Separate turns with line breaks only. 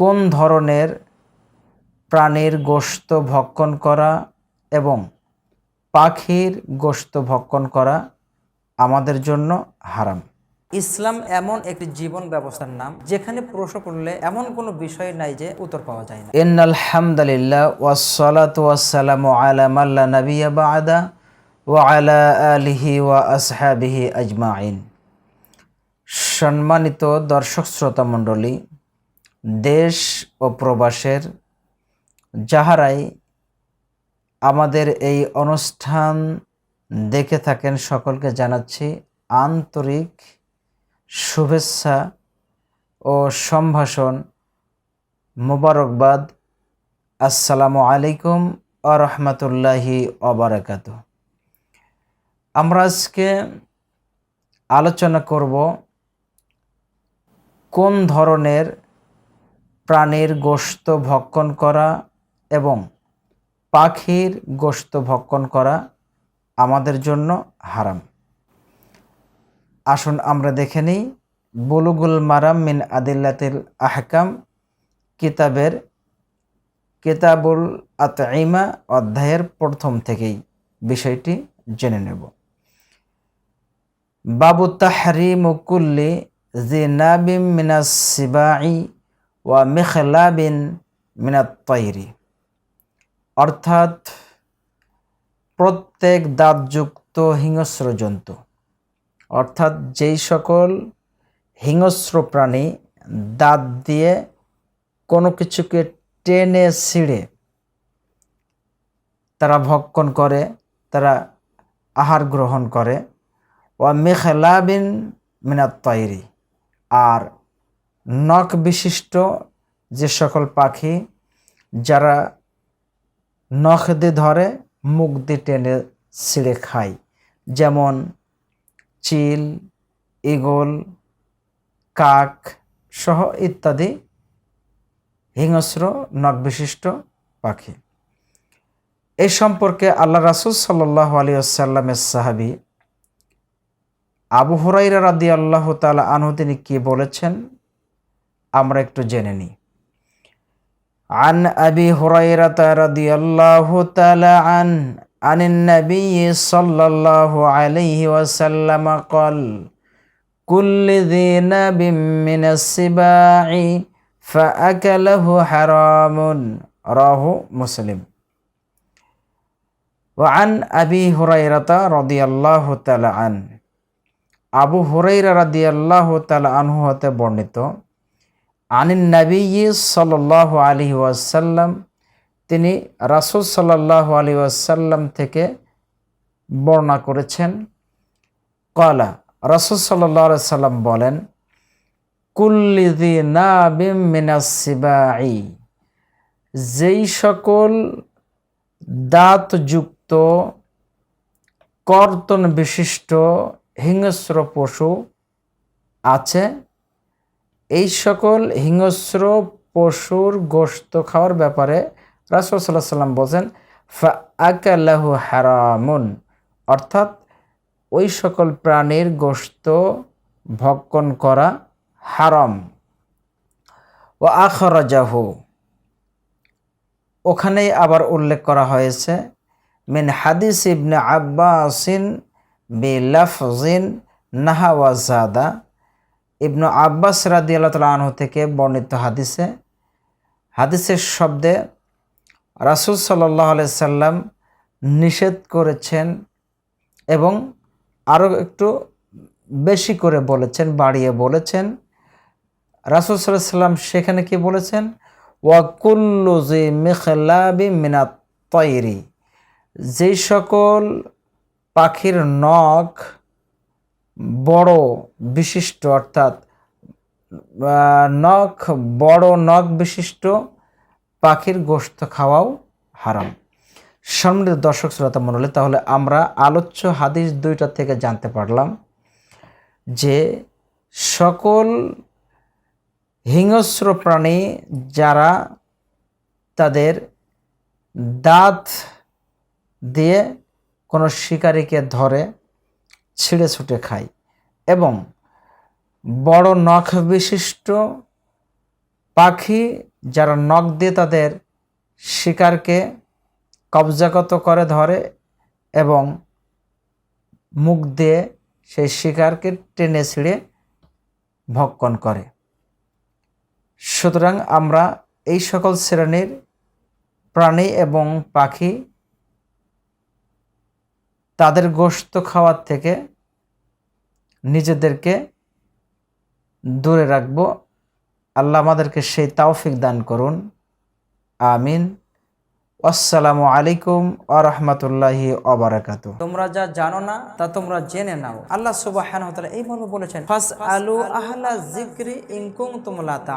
কোন ধরনের প্রাণীর গোশত ভক্ষণ করা এবং পাখির গোশত ভক্ষণ করা আমাদের জন্য হারাম? ইসলাম এমন একটি জীবন ব্যবস্থার নাম যেখানে প্রশ্ন করলে এমন কোনো বিষয় নাই যে উত্তর পাওয়া যায় না। ইন আলহামদুলিল্লাহ ওয়াসসালাতু ওয়াসসালামু আলা মাল্লা নাবিয়্যা বা'দা ওয়া আলা আলিহি ওয়া আসহাবিহি আজমাইন। সম্মানিত দর্শক শ্রোতা মণ্ডলী দেশ ও প্রবাসের যাহারাই আমাদের এই অনুষ্ঠান দেখে থাকেন, সকলকে জানাচ্ছি আন্তরিক শুভেচ্ছা ও সম্ভাষণ। মোবারকবাদ। আসসালামু আলাইকুম আ রহমতুল্লাহি অবরাকাত আমরা আজকে আলোচনা করব কোন ধরনের প্রাণীর গোশত ভক্ষণ করা এবং পাখির গোশত ভক্ষণ করা আমাদের জন্য হারাম। আসুন আমরা দেখে নিই বুলুগুল মারাম মিন আদিল্লাতিল আহকাম কিতাবের কিতাবুল আতঈমা অধ্যায়ের প্রথম থেকেই বিষয়টি জেনে নেব। বাবু তাহরিম কুল্লি জিনাবিম মিনাস সিবাই ওয়া মিখলাবিন মিনাত তৈরি অর্থাৎ প্রত্যেক দাঁতযুক্ত হিংস্র জন্তু, অর্থাৎ যেই সকল হিংস্র প্রাণী দাঁত দিয়ে কোনো কিছুকে টেনে ছিঁড়ে তারা ভক্ষণ করে, তারা আহার গ্রহণ করে ও মেখলাবিন মিনাত তৈরি আর নখ বিশিষ্ট যে সকল পাখি, যারা নখ দিয়ে ধরে, মুখ দিয়ে টেনে ছিঁড়ে খায়। যেমন চিল ইগল কাক সহ ইত্যাদি হিংস্র নখ বিশিষ্ট পাখি। এই সম্পর্কে আল্লাহ রাসুল সাল্লাহ আলী আসাল্লামের সাহাবি আবু হরাইরা রাদি আল্লাহ তালা আনহু তিনি কি বলেছেন? আমরা একটু জেনে নিই عن أبي هريرة رضي الله تعالى عن عن النبي صلى الله عليه وسلم قال كل ذي ناب من السباع فأكله حرام راه مسلم وعن أبي هريرة رضي الله تعالى عنه আবু হুরাইরা রাদি আল্লাহ তালা আনহু হতে বর্ণিত আনিন নবী সাল্লাহ আলী ওয়াসাল্লাম, তিনি রাসুল সাল্লাহ আলী ওয়াসাল্লাম থেকে বর্ণনা করেছেন। কলা রাসুল সাল্লাহ সাল্লাম বলেন কুল্লিদি না বিম যেই সকল দাঁতযুক্ত, কর্তন বিশিষ্ট হিংস্র পশু আছে এই সকল হিংস্র পশুর গোশত খাওয়ার ব্যাপারে রাসুল সাল্লাহ সাল্লাম বলছেন, ফা হারামুন। অর্থাৎ ওই সকল প্রাণীর গোশত ভক্ষণ করা হারাম। ও আখরাজাহু। ওখানেই আবার উল্লেখ করা হয়েছে, মিন হাদিস ইবনে আব্বাসিন বিলাফজিন নাহাওয়াজাদা। ইবনু আব্বাস রাদি আল্লাহ তালা আনহু থেকে বর্ণিত হাদিসে। হাদিসের শব্দে রাসুল সাল্লাহ সাল্লাম নিষেধ করেছেন এবং আরও একটু বেশি করে বলেছেন, বাড়িয়ে বলেছেন। রাসুল সাল্লাহ সাল্লাম সেখানে কি বলেছেন? ওয়াকুল্লুজি মেখলাবি মিনাত তৈরি যেই সকল পাখির নখ বড় বিশিষ্ট, অর্থাৎ নখ, বড় নখ বিশিষ্ট পাখির গোস্ত খাওয়াও হারাম। সম্মানিত দর্শক শ্রোতা মণ্ডলী, তাহলে আমরা আলোচ্য হাদিস দুইটা থেকে জানতে পারলাম যে সকল হিংস্র প্রাণী যারা তাদের দাঁত দিয়ে কোনো শিকারীকে ধরে ছিঁড়ে ছুটে খাই এবং বড় নখ বিশিষ্ট পাখি যারা নখ দিয়ে তাদের শিকারকে কবজাগত করে ধরে এবং মুখ দিয়ে সেই শিকারকে টেনে ছিঁড়ে ভক্ষণ করে। সুতরাং আমরা এই সকল শ্রেণির প্রাণী এবং পাখি তাদের গোশত খাওয়ার থেকে নিজেদেরকে দূরে রাখব। আল্লাহ আমাদেরকে সেই তাওফিক দান করুন। আমিন। আসসালামু আলাইকুম আ রহমতুল্লাহি অবরাকাত তোমরা যা জানো না, তা তোমরা জেনে নাও। আল্লাহ সুবাহ এই মর্মে বলেছেন ফাস আলু আহলা জিক্রি ইনকুম তোমলা তা